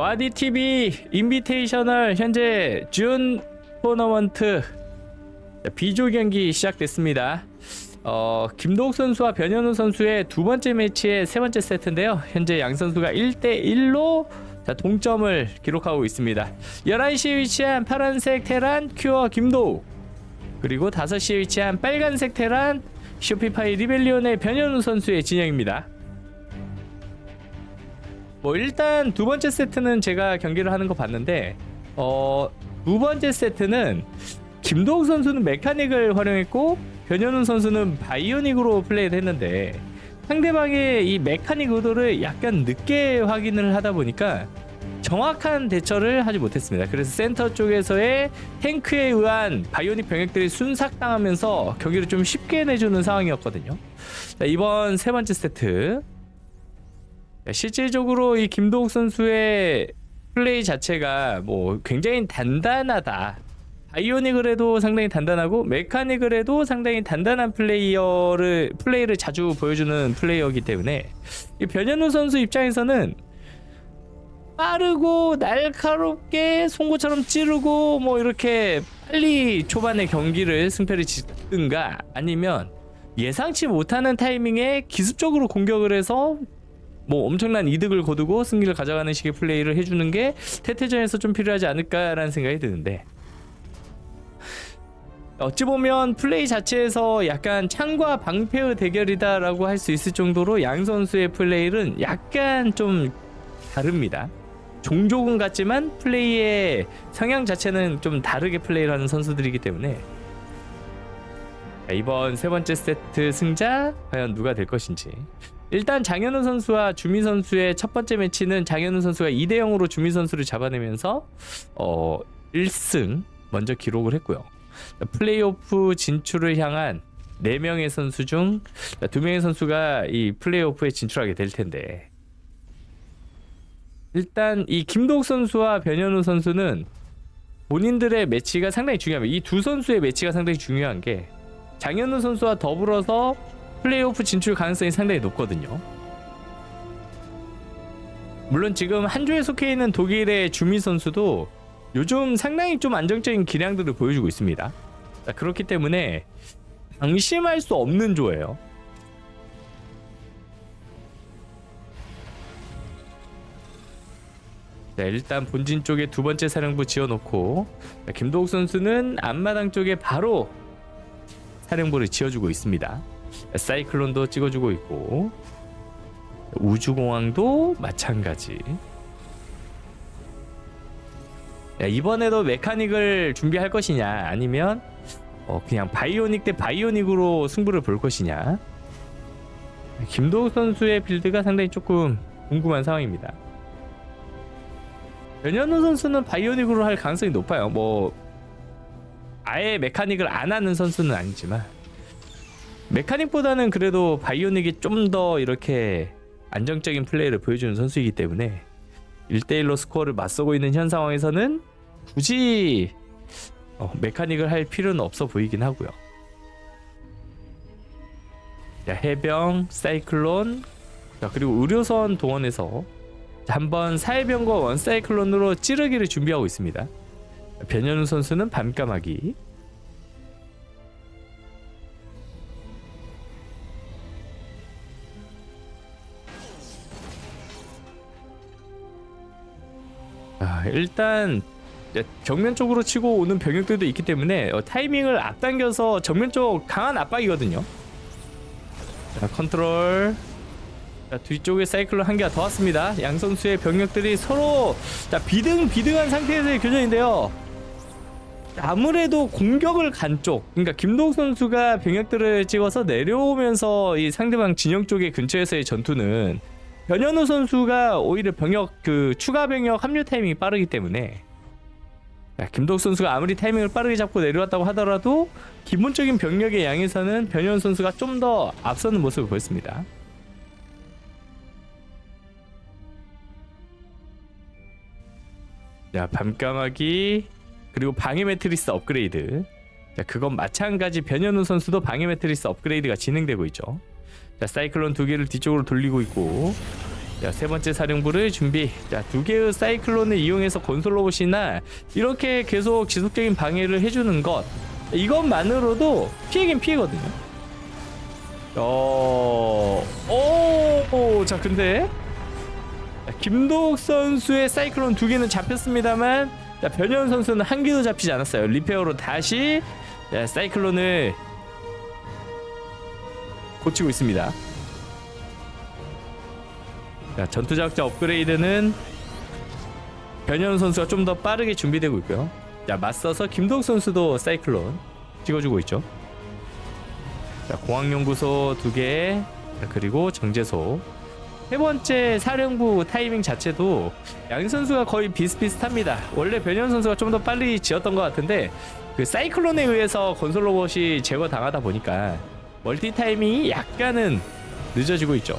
와디 TV 인비테이셔널 현재 준 토너먼트 자, B조 경기 시작됐습니다. 어, 김도욱 선수와 변현우 선수의 두 번째 매치의 세 번째 세트인데요. 현재 양 선수가 1대 1로 자, 동점을 기록하고 있습니다. 11시에 위치한 파란색 테란 큐어 김도욱 그리고 5시에 위치한 빨간색 테란 쇼피파이 리벨리온의 변현우 선수의 진영입니다. 뭐 일단 두 번째 세트는 제가 경기를 하는 거 봤는데 어 두 번째 세트는 김도욱 선수는 메카닉을 활용했고 변현우 선수는 바이오닉으로 플레이를 했는데 상대방의 이 메카닉 의도를 약간 늦게 확인을 하다 보니까 정확한 대처를 하지 못했습니다. 그래서 센터 쪽에서의 탱크에 의한 바이오닉 병력들이 순삭당하면서 경기를 좀 쉽게 내주는 상황이었거든요. 자, 이번 세 번째 세트 실질적으로 이 김도욱 선수의 플레이 자체가 뭐 굉장히 단단하다. 바이오닉을 해도 상당히 단단하고 메카닉을 해도 상당히 단단한 플레이어를 플레이를 자주 보여주는 플레이어이기 때문에 이 변현우 선수 입장에서는 빠르고 날카롭게 송곳처럼 찌르고 뭐 이렇게 빨리 초반에 경기를 승패를 짓든가 아니면 예상치 못하는 타이밍에 기습적으로 공격을 해서 뭐 엄청난 이득을 거두고 승리를 가져가는 식의 플레이를 해주는 게 태태전에서 좀 필요하지 않을까라는 생각이 드는데. 어찌 보면 플레이 자체에서 약간 창과 방패의 대결이다라고 할 수 있을 정도로 양 선수의 플레이는 약간 좀 다릅니다. 종족은 같지만 플레이의 성향 자체는 좀 다르게 플레이를 하는 선수들이기 때문에. 자, 이번 세 번째 세트 승자 과연 누가 될 것인지 일단 장현우 선수와 주미 선수의 첫 번째 매치는 장현우 선수가 2대 0으로 주미 선수를 잡아내면서 어 1승 먼저 기록을 했고요. 플레이오프 진출을 향한 4명의 선수 중 2명의 선수가 이 플레이오프에 진출하게 될 텐데 일단 이 김도욱 선수와 변현우 선수는 본인들의 매치가 상당히 중요합니다. 이 두 선수의 매치가 상당히 중요한 게 장현우 선수와 더불어서 플레이오프 진출 가능성이 상당히 높거든요. 물론 지금 한 조에 속해 있는 독일의 주미 선수도 요즘 상당히 좀 안정적인 기량들을 보여주고 있습니다. 자, 그렇기 때문에 방심할 수 없는 조예요. 자, 일단 본진 쪽에 두 번째 사령부 지어놓고 자, 김도욱 선수는 앞마당 쪽에 바로 사령부를 지어주고 있습니다. 자, 사이클론도 찍어주고 있고 우주공항도 마찬가지. 야, 이번에도 메카닉을 준비할 것이냐 아니면 어, 그냥 바이오닉 대 바이오닉으로 승부를 볼 것이냐 김도욱 선수의 빌드가 상당히 조금 궁금한 상황입니다. 변현우 선수는 바이오닉으로 할 가능성이 높아요. 뭐 아예 메카닉을 안 하는 선수는 아니지만 메카닉보다는 그래도 바이오닉이 좀 더 이렇게 안정적인 플레이를 보여주는 선수이기 때문에 1대1로 스코어를 맞서고 있는 현 상황에서는 굳이 어, 메카닉을 할 필요는 없어 보이긴 하고요. 자, 해병, 사이클론, 자, 그리고 의료선 동원해서 한번 사해병과 원사이클론으로 찌르기를 준비하고 있습니다. 변현우 선수는 밤까마귀. 아, 일단 정면 쪽으로 치고 오는 병력들도 있기 때문에 어, 타이밍을 앞당겨서 정면 쪽 강한 압박이거든요. 자, 컨트롤. 자, 뒤쪽에 사이클론 한 개가 더 왔습니다. 양 선수의 병력들이 서로 자, 비등 비등한 상태에서의 교전인데요. 아무래도 공격을 간 쪽, 그러니까 김동욱 선수가 병력들을 찍어서 내려오면서 이 상대방 진영 쪽의 근처에서의 전투는 변현우 선수가 오히려 병력 그 추가 병력 합류 타이밍이 빠르기 때문에 야, 김도욱 선수가 아무리 타이밍을 빠르게 잡고 내려왔다고 하더라도 기본적인 병력의 양에서는 변현 선수가 좀 더 앞서는 모습을 보였습니다. 자, 밤까마귀 그리고 방해 매트리스 업그레이드. 자, 그건 마찬가지 변현우 선수도 방해 매트리스 업그레이드가 진행되고 있죠. 자, 사이클론 두 개를 뒤쪽으로 돌리고 있고 자, 세 번째 사령부를 준비. 자, 두 개의 사이클론을 이용해서 건설 로봇이나 이렇게 계속 지속적인 방해를 해주는 것. 이것만으로도 피해긴 피해거든요. 어, 오, 오, 자, 근데 자, 김도욱 선수의 사이클론 두 개는 잡혔습니다만, 자, 변현 선수는 한 개도 잡히지 않았어요. 리페어로 다시 자, 사이클론을 고치고 있습니다. 자, 전투작자 업그레이드는 변현 선수가 좀 더 빠르게 준비되고 있고요. 자, 맞서서 김도욱 선수도 사이클론 찍어주고 있죠. 자, 공학연구소 두 개, 자, 그리고 정제소. 세 번째 사령부 타이밍 자체도 양 선수가 거의 비슷비슷합니다. 원래 변현 선수가 좀 더 빨리 지었던 것 같은데 그 사이클론에 의해서 건설 로봇이 제거당하다 보니까 멀티 타이밍이 약간은 늦어지고 있죠.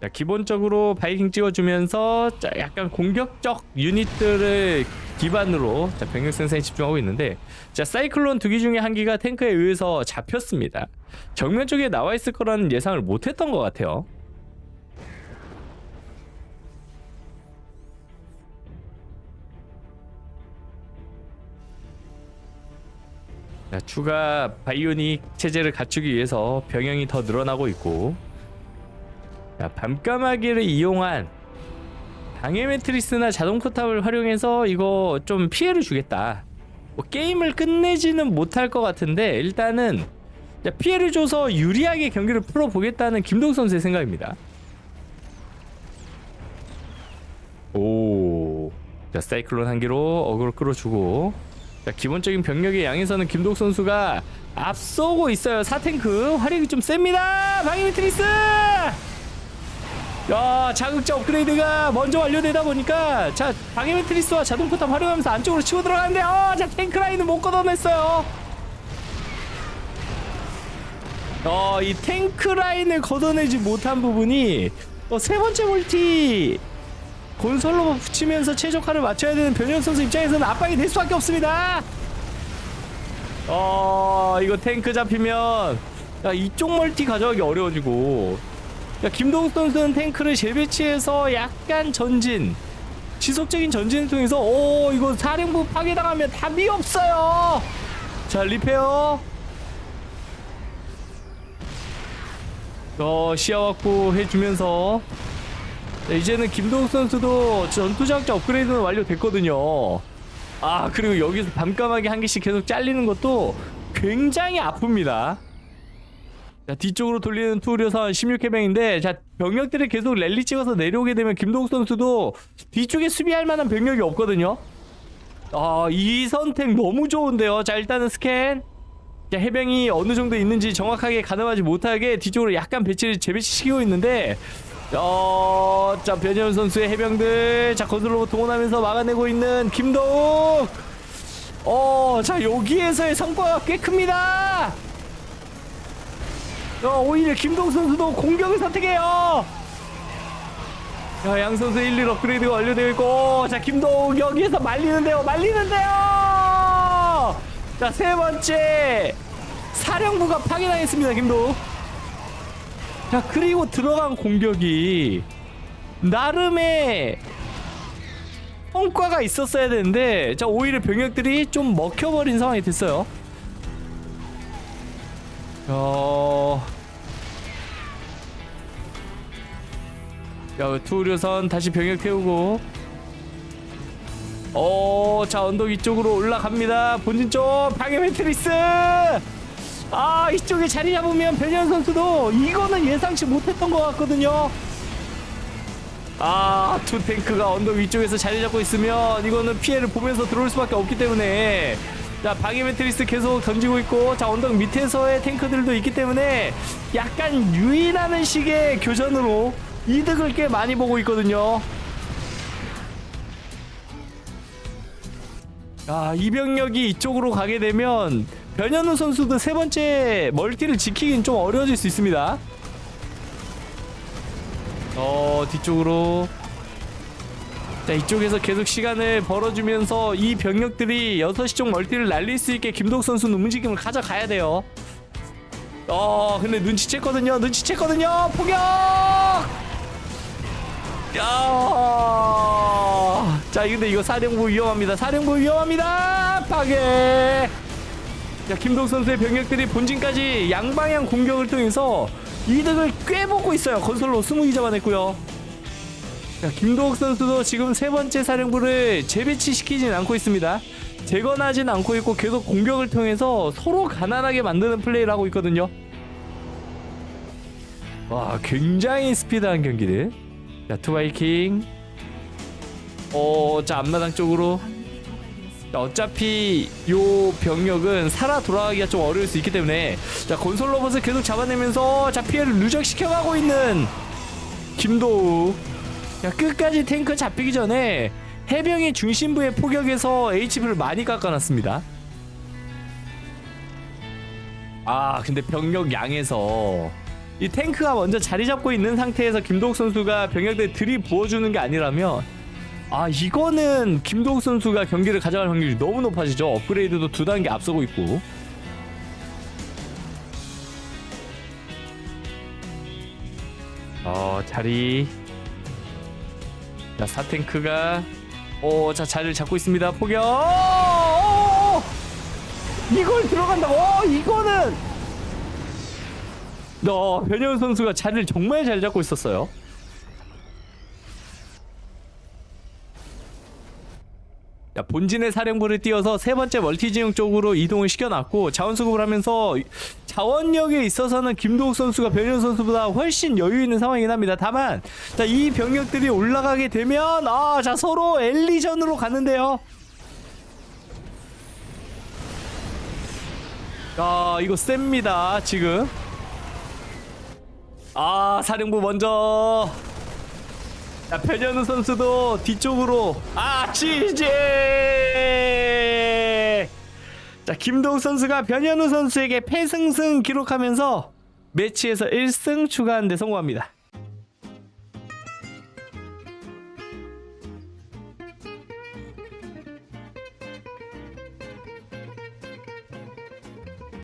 자, 기본적으로 바이킹 찍어주면서 자, 약간 공격적 유닛들을 기반으로 자, 병력 생산에 집중하고 있는데 자 사이클론 두 기 중에 한 기가 탱크에 의해서 잡혔습니다. 정면 쪽에 나와 있을 거라는 예상을 못했던 것 같아요. 추가 바이오닉 체제를 갖추기 위해서 병영이 더 늘어나고 있고 자, 밤까마귀를 이용한 방해 매트리스나 자동 포탑을 활용해서 이거 좀 피해를 주겠다. 뭐 게임을 끝내지는 못할 것 같은데 일단은 자, 피해를 줘서 유리하게 경기를 풀어보겠다는 김동 선수의 생각입니다. 오, 자 사이클론 한 개로 어그로 끌어주고 자, 기본적인 병력의 양에서는 김동 선수가 앞서고 있어요. 사탱크 화력이 좀 셉니다. 방해 매트리스. 야 자극자 업그레이드가 먼저 완료되다 보니까 자 방해 매트리스와 자동 포탑 활용하면서 안쪽으로 치고 들어가는데 어 자 탱크 라인은 못 걷어냈어요 어 이 탱크 라인을 걷어내지 못한 부분이 어, 세 번째 멀티 곤솔로 붙이면서 최적화를 맞춰야 되는 변현 선수 입장에서는 압박이 될 수밖에 없습니다. 어 이거 탱크 잡히면 야, 이쪽 멀티 가져가기 어려워지고. 야, 김동욱 선수는 탱크를 재배치해서 약간 전진 지속적인 전진을 통해서 오 이거 사령부 파괴당하면 답이 없어요. 자 리페어. 어 시야 확보 해주면서 자, 이제는 김동욱 선수도 전투작자 업그레이드는 완료됐거든요. 아 그리고 여기서 밤까마귀 한 개씩 계속 잘리는 것도 굉장히 아픕니다. 자 뒤쪽으로 돌리는 투우려선 16해병인데 자 병력들이 계속 랠리 찍어서 내려오게 되면 김동욱 선수도 뒤쪽에 수비할 만한 병력이 없거든요. 아이 선택 너무 좋은데요. 자 일단은 스캔. 자 해병이 어느 정도 있는지 정확하게 가늠하지 못하게 뒤쪽으로 약간 배치를 재배치시키고 있는데 어, 자 변현 선수의 해병들 자 건설로봇 동원하면서 막아내고 있는 김동욱 어, 자 여기에서의 성과가 꽤 큽니다. 어, 오히려 김동 선수도 공격을 선택해요. 자, 양 선수 1, 1 업그레이드가 완료되어 있고, 자, 김동 여기에서 말리는데요, 말리는데요! 자, 세 번째, 사령부가 파괴당했습니다, 김동. 자, 그리고 들어간 공격이, 나름의 성과가 있었어야 되는데, 자, 오히려 병력들이 좀 먹혀버린 상황이 됐어요. 어... 야, 투우려선 다시 병력 태우고. 어, 자, 언덕 이쪽으로 올라갑니다. 본진 쪽, 방해 매트리스! 아, 이쪽에 자리 잡으면 변현 선수도 이거는 예상치 못했던 것 같거든요. 아, 투 탱크가 언덕 위쪽에서 자리 잡고 있으면 이거는 피해를 보면서 들어올 수밖에 없기 때문에 자, 방해 매트리스 계속 던지고 있고 자, 언덕 밑에서의 탱크들도 있기 때문에 약간 유인하는 식의 교전으로 이득을 꽤 많이 보고 있거든요. 아, 이병력이 이쪽으로 가게 되면 변현우 선수도 세 번째 멀티를 지키긴 좀 어려워질 수 있습니다. 어, 뒤쪽으로. 자 이쪽에서 계속 시간을 벌어주면서 이 병력들이 6시 쪽 멀티를 날릴 수 있게 김도욱 선수는 움직임을 가져가야 돼요. 어 근데 눈치챘거든요. 눈치챘거든요. 포격! 야! 자 근데 이거 사령부 위험합니다. 사령부 위험합니다. 파괴 자 김도욱 선수의 병력들이 본진까지 양방향 공격을 통해서 이득을 꽤 보고 있어요 건설로 20기 잡아냈고요 자, 김도욱 선수도 지금 세 번째 사령부를 재배치시키진 않고 있습니다. 재건하진 않고 있고 계속 공격을 통해서 서로 가난하게 만드는 플레이를 하고 있거든요. 와, 굉장히 스피드한 경기들. 자, 투바이킹. 어, 자, 앞마당 쪽으로. 자, 어차피 요 병력은 살아 돌아가기가 좀 어려울 수 있기 때문에 자, 건설 로봇을 계속 잡아내면서 자, 피해를 누적시켜가고 있는 김도욱. 야, 끝까지 탱크 잡히기 전에 해병의 중심부의 포격에서 HP를 많이 깎아놨습니다. 아, 근데 병력 양에서 이 탱크가 먼저 자리 잡고 있는 상태에서 김도욱 선수가 병력들 들이 부어주는 게 아니라면 아, 이거는 김도욱 선수가 경기를 가져갈 확률이 너무 높아지죠. 업그레이드도 두 단계 앞서고 있고. 어, 자리. 자 사탱크가. 오자 자리를 잡고 있습니다. 포격! 오! 이걸 들어간다고 어, 이거는! 너 변현 선수가 자리를 정말 잘 잡고 있었어요 본진의 사령부를 띄워서 세 번째 멀티지형 쪽으로 이동을 시켜놨고 자원 수급을 하면서 자원력에 있어서는 김도욱 선수가 변현 선수보다 훨씬 여유 있는 상황이긴 합니다. 다만 자, 이 병력들이 올라가게 되면 아, 자 서로 엘리전으로 가는데요. 아, 이거 셉니다. 지금. 아, 사령부 먼저 자, 변현우 선수도 뒤쪽으로. 아 지제 자 김도욱 선수가 변현우 선수에게 패승승 기록하면서 매치에서 1승 추가하는 데 성공합니다